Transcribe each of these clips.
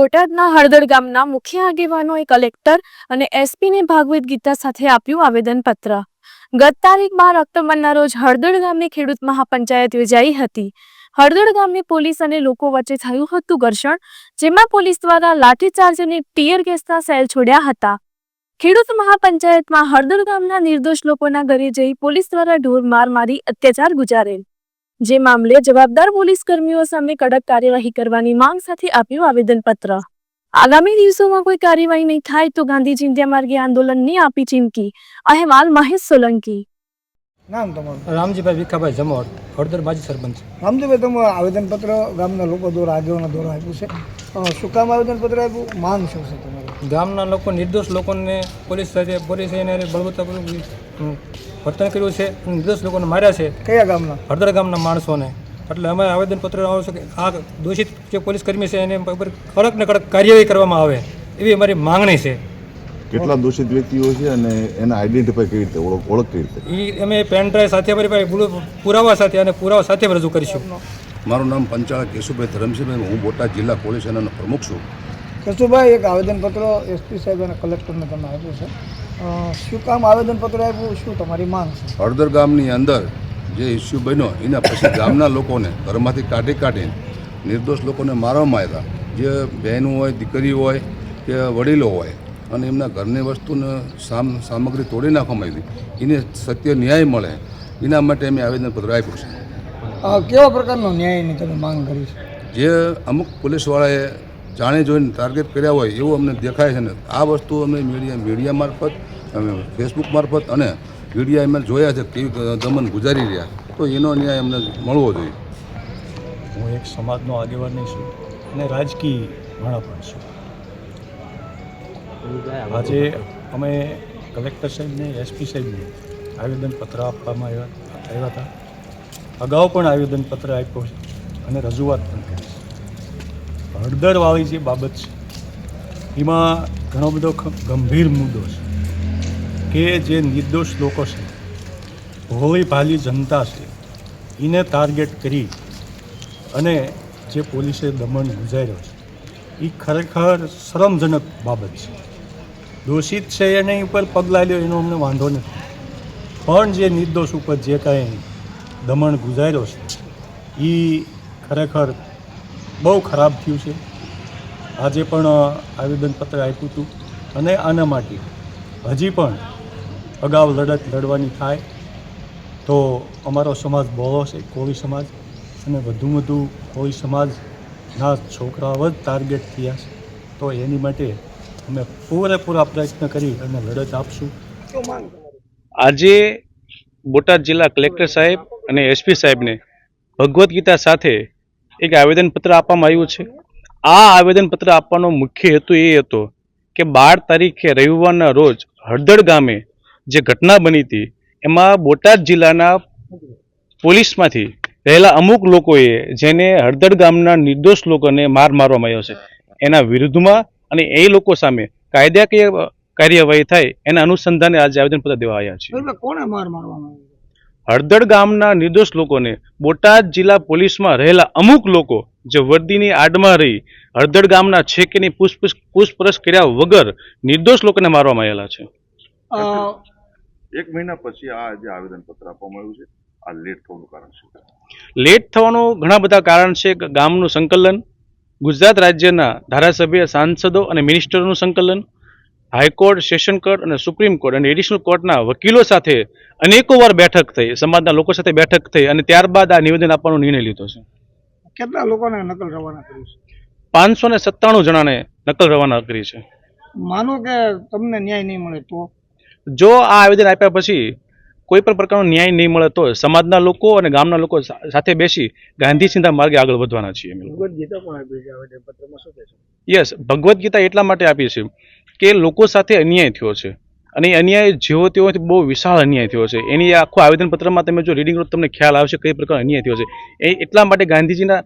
બોટાદના હળદર ગામના મુખ્ય આગેવાનોએ કલેક્ટર અને એસપીને ભાગવત ગીતા સાથે આપ્યું આવેદનપત્ર. ગત તારીખ બાર ઓક્ટોબરના રોજ હળદર ગામે ખેડૂત મહાપંચાયત યોજાઈ હતી. હળદર ગામે પોલીસ અને લોકો વચ્ચે થયું હતું ઘર્ષણ, જેમાં પોલીસ દ્વારા લાઠીચાર્જ અને ટીયર ગેસના સેલ છોડ્યા હતા. ખેડૂત મહાપંચાયતમાં હળદર ગામના નિર્દોષ લોકોના ઘરે જઈ પોલીસ દ્વારા ઢોર માર મારી અત્યાચાર ગુજારેલ. જે મામલે જવાબદાર પોલીસ કર્મીઓ સામે કડક કાર્યવાહી કરવાની માંગ સાથે આપ્યું આવેદનપત્ર. આગામી દિવસોમાં કોઈ કાર્યવાહી નહીં થાય તો ગાંધીજી ઇન્ડિયા માર્ગે આંદોલનની આપી ચીમકી. અહેવાલ મહેશ સોલંકી. નામ તમારું? રામજીભાઈ વિખાભાઈ જમોર હળદર માજી સરપંચ. રામજીભાઈ તમે આવેદનપત્ર ગામના લોકો દ્વારા આગેવાનો દ્વારા આપ્યું છે. શું કામ આવેદનપત્ર આપ્યું? માંગ શું છે તમારી? ગામના લોકો નિર્દોષ લોકોને પોલીસ સાથે પોલીસે એને બળવત્તાપૂર્વક વર્તન કર્યું છે નિર્દોષ લોકોને માર્યા છે. કયા ગામના? હળદર ગામના માણસોને. એટલે અમે આવેદનપત્ર આવું છે કે આ દોષિત જે પોલીસ કર્મી છે એને કડક ને કડક કાર્યવાહી કરવામાં આવે એવી અમારી માંગણી છે. કેટલા દોષિત વ્યક્તિઓ છે અને એના આઈડેન્ટિફાઈ કેવી રીતે ઓળખ ઓળખ કેવી રીતે? એ અમે પેન ડ્રાઈવ સાથે અમારી પાસે પુરાવા સાથે અને પુરાવા સાથે રજૂ કરીશું. મારું નામ પંચાળા કેશુભાઈ ધરમસિંહભાઈ હું બોટાદ જિલ્લા પોલીસ સેનાનો પ્રમુખ છું. કશુભાઈ એક આવેદનપત્ર એસપી સાહેબ અને કલેક્ટરને તમે આપ્યું છે. શું કામ આવેદનપત્ર આપ્યું? શું તમારી માંગ છે? હળદર ગામની અંદર જે ઇસ્યુ બન્યો એના પછી ગામના લોકોને ઘરમાંથી કાઢી કાઢીને નિર્દોષ લોકોને મારવામાં આવ્યા. જે બહેનો હોય દીકરી હોય કે વડીલો હોય અને એમના ઘરની વસ્તુને સામ સામગ્રી તોડી નાખવામાં આવી. એને સત્ય ન્યાય મળે એના માટે અમે આવેદનપત્ર આપ્યું છે. કેવા પ્રકારનો ન્યાયની તમે માંગ કરી છે? જે અમુક પોલીસવાળાએ જાણી જોઈને ટાર્ગેટ કર્યા હોય એવું અમને દેખાય છે ને. આ વસ્તુ અમે મીડિયા મીડિયા મારફત, અમે ફેસબુક મારફત અને મીડિયા એમાં જોયા છે કેવી દમન ગુજારી રહ્યા તો એનો ન્યાય અમને મળવો જોઈએ. હું એક સમાજનો આગેવાની છું અને રાજકીય ઘણા પણ છું. આજે અમે કલેક્ટર સાહેબને એસપી સાહેબને આવેદનપત્ર આપવામાં આવ્યા આવ્યા હતા. અગાઉ પણ આવેદનપત્ર આપ્યો છે અને રજૂઆત પણ કરી. હળદરવાળી જે બાબત છે, એમાં ઘણો બધો ગંભીર મુદ્દો છે કે જે નિર્દોષ લોકો છે ભોળી ભાલી જનતા છે, એને ટાર્ગેટ કરી અને જે પોલીસે દમન ગુજાર્યો છે એ ખરેખર શરમજનક બાબત છે. દોષિત છે એને ઉપર પગલાં લ્યો, એનો અમને વાંધો નથી. પણ જે નિર્દોષ ઉપર જે કાંઈ દમણ ગુજાર્યો છે એ ખરેખર બહુ ખરાબ થયું છે. આજે પણ આવેદનપત્ર આપ્યું હતું અને આના માટે હજી પણ અગાઉ લડત લડવાની થાય તો અમારો સમાજ બહોળો છે, કોળી સમાજ અને વધુ વધુ કોળી સમાજના છોકરાઓ જ ટાર્ગેટ થયા છે. તો એની માટે અમે પૂરેપૂરા પ્રયત્ન કરી અને લડત આપશું. આજે બોટાદ જિલ્લા કલેક્ટર સાહેબ અને એસપી સાહેબને ભગવદ્ ગીતા સાથે એક આવેદનપત્ર આપવામાં આવ્યું છે. આ આવેદનપત્ર આપવાનો મુખ્ય હેતુ એ હતો કે બાર તારીખે રવિવારના રોજ હળદળ ગામે જે ઘટના બની હતી, એમાં બોટાદ જિલ્લાના પોલીસમાંથી રહેલા અમુક લોકોએ જેને હળદળ ગામના નિર્દોષ લોકોને માર મારવામાં આવ્યો છે. એના વિરુદ્ધમાં અને એ લોકો સામે કાયદાકીય કાર્યવાહી થાય એના અનુસંધાને આજે આવેદનપત્ર દેવા આવ્યા છે કોને માર મારવામાં આવ્યો? હળદળ ગામના નિર્દોષ લોકોને બોટાદ જિલ્લા પોલીસમાં રહેલા અમુક લોકો જે વર્દીની આડમાં રહી હળદળ ગામના છેકેની પૂછપૂછ પૂછપરછ કર્યા વગર નિર્દોષ લોકોને મારવામાં આવેલા છે. એક મહિના પછી આ જે આવેદનપત્ર આપવામાં આવ્યું છે આ લેટ થવાનું કારણ છે? લેટ થવાનું ઘણા બધા કારણ છે. ગામનું સંકલન ગુજરાત રાજ્યના ધારાસભ્ય સાંસદો અને મિનિસ્ટરનું સંકલન હાઈકોર્ટ સેશન કોર્ટ અને સુપ્રીમ કોર્ટ અને એડિશનલ કોર્ટના વકીલો સાથે અનેકો વાર બેઠક થઈ સમાજના લોકો સાથે બેઠક થઈ અને ત્યારબાદ આ નિવેદન આપવાનો નિર્ણય લીધો છે. કેટલા લોકોને નકલ રવાના કરી છે? પાંચસો ને સત્તાણું જણાને નકલ રવાના કરી છે. માનો કે તમને ન્યાય નહીં મળે તો? જો આ આવેદન આપ્યા પછી કોઈ પણ પ્રકારનો ન્યાય નહીં મળે તો સમાજના લોકો અને ગામના લોકો સાથે બેસી ગાંધી ચિંતા માર્ગે આગળ વધવાના છીએ ભગવદ્ ગીતા પણ આપી છે આવેદનપત્રમાં શું કહેશો યસ ભગવદ્ ગીતા એટલા માટે આપી છે કે લોકો સાથે અન્યાય થયો છે. અને અન્યાય જેવો તેવો બહુ વિશાળ અન્યાય થયો છે. એની આખું આવેદનપત્રમાં તમે જો રીડિંગ કરો તમને ખ્યાલ આવશે કઈ પ્રકારનો અન્યાય થયો છે. એ એટલા માટે ગાંધીજીના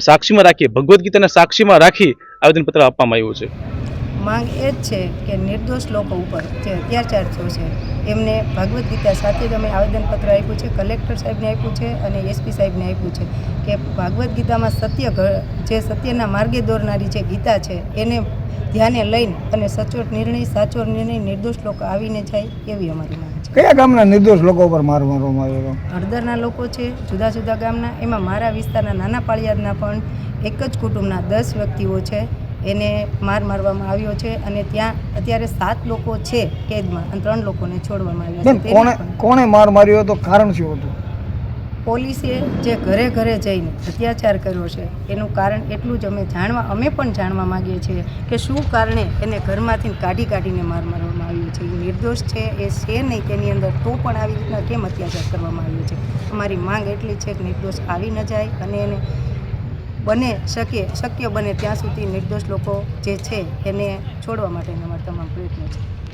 સાક્ષીમાં રાખી ભગવદ્ ગીતાના સાક્ષીમાં રાખી આવેદનપત્ર આપવામાં આવ્યું છે. માંગ એ જ છે કે નિર્દોષ લોકો ઉપર જે અત્યાચાર થયો છે એમને ભગવદ્ ગીતા સાથે જ અમે આવેદનપત્ર આપ્યું છે કલેક્ટર સાહેબને આપ્યું છે અને એસપી સાહેબને આપ્યું છે કે ભાગવદ્ ગીતામાં સત્ય જે સત્યના માર્ગે દોરનારી જે ગીતા છે એને ધ્યાને લઈને અને સચોટ નિર્ણય સાચો નિર્ણય નિર્દોષ લોકો આવીને જાય એવી અમારી માંગ છે. કયા ગામના નિર્દોષ લોકો પર માર મારવામાં આવ્યો હળદરના લોકો છે જુદા જુદા ગામના એમાં મારા વિસ્તારના નાના પાળિયાદના પણ એક જ કુટુંબના દસ વ્યક્તિઓ છે. એને માર મારવામાં આવ્યો છે અને ત્યાં અત્યારે સાત લોકો છે કેદમાં અને ત્રણ લોકોને છોડવામાં આવ્યા છે. કોણે કોણે માર માર્યો હતો? કારણ શું હતું? પોલીસે જે ઘરે ઘરે જઈને અત્યાચાર કર્યો છે એનું કારણ એટલું જ અમે જાણવા અમે પણ જાણવા માંગીએ છીએ કે શું કારણે એને ઘરમાંથી કાઢી કાઢીને માર મારવામાં આવ્યો છે. એ નિર્દોષ છે એ છે નહીં તેની અંદર તો પણ આવી રીતના કેમ અત્યાચાર કરવામાં આવ્યો છે? અમારી માંગ એટલી છે કે નિર્દોષ આવી ન જાય અને એને બને શકે, શક્ય બને ત્યાં સુધી નિર્દોષ લોકો જે છે એને છોડવા માટેના અમારા તમામ પ્રયત્નો છે.